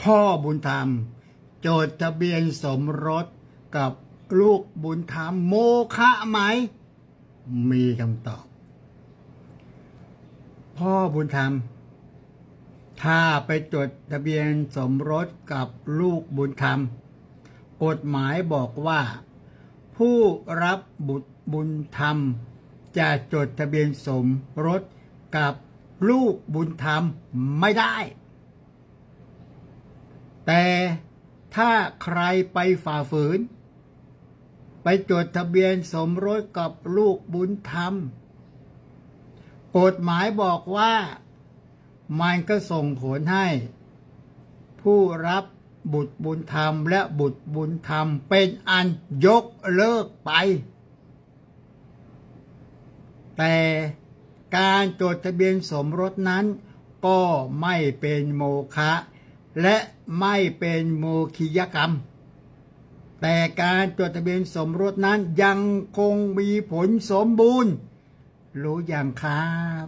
พ่อบุญธรรม โจทย์ทะเบียนสมรสกับลูกบุญธรรมโมฆะไหม มีคำตอบ พ่อบุญธรรม ถ้าไปจดทะเบียนสมรสกับลูกบุญธรรม กฎหมายบอกว่า ผู้รับบุตรบุญธรรม จะจดทะเบียนสมรสกับลูกบุญธรรมไม่ได้ แต่ถ้าใครไปฝ่าฝืน ไปจดทะเบียนสมรสกับลูกบุญธรรม กฎหมายบอกว่ามันก็ส่งผลให้ ผู้รับบุตรบุญธรรมและบุตรบุญธรรมเป็นอันยกเลิกไป แต่การจดทะเบียนสมรสนั้นก็ไม่เป็นโมฆะ และไม่เป็นโมคิยกรรม แต่การจดทะเบียนสมรสนั้นยังคงมีผลสมบูรณ์ รู้อย่างครับ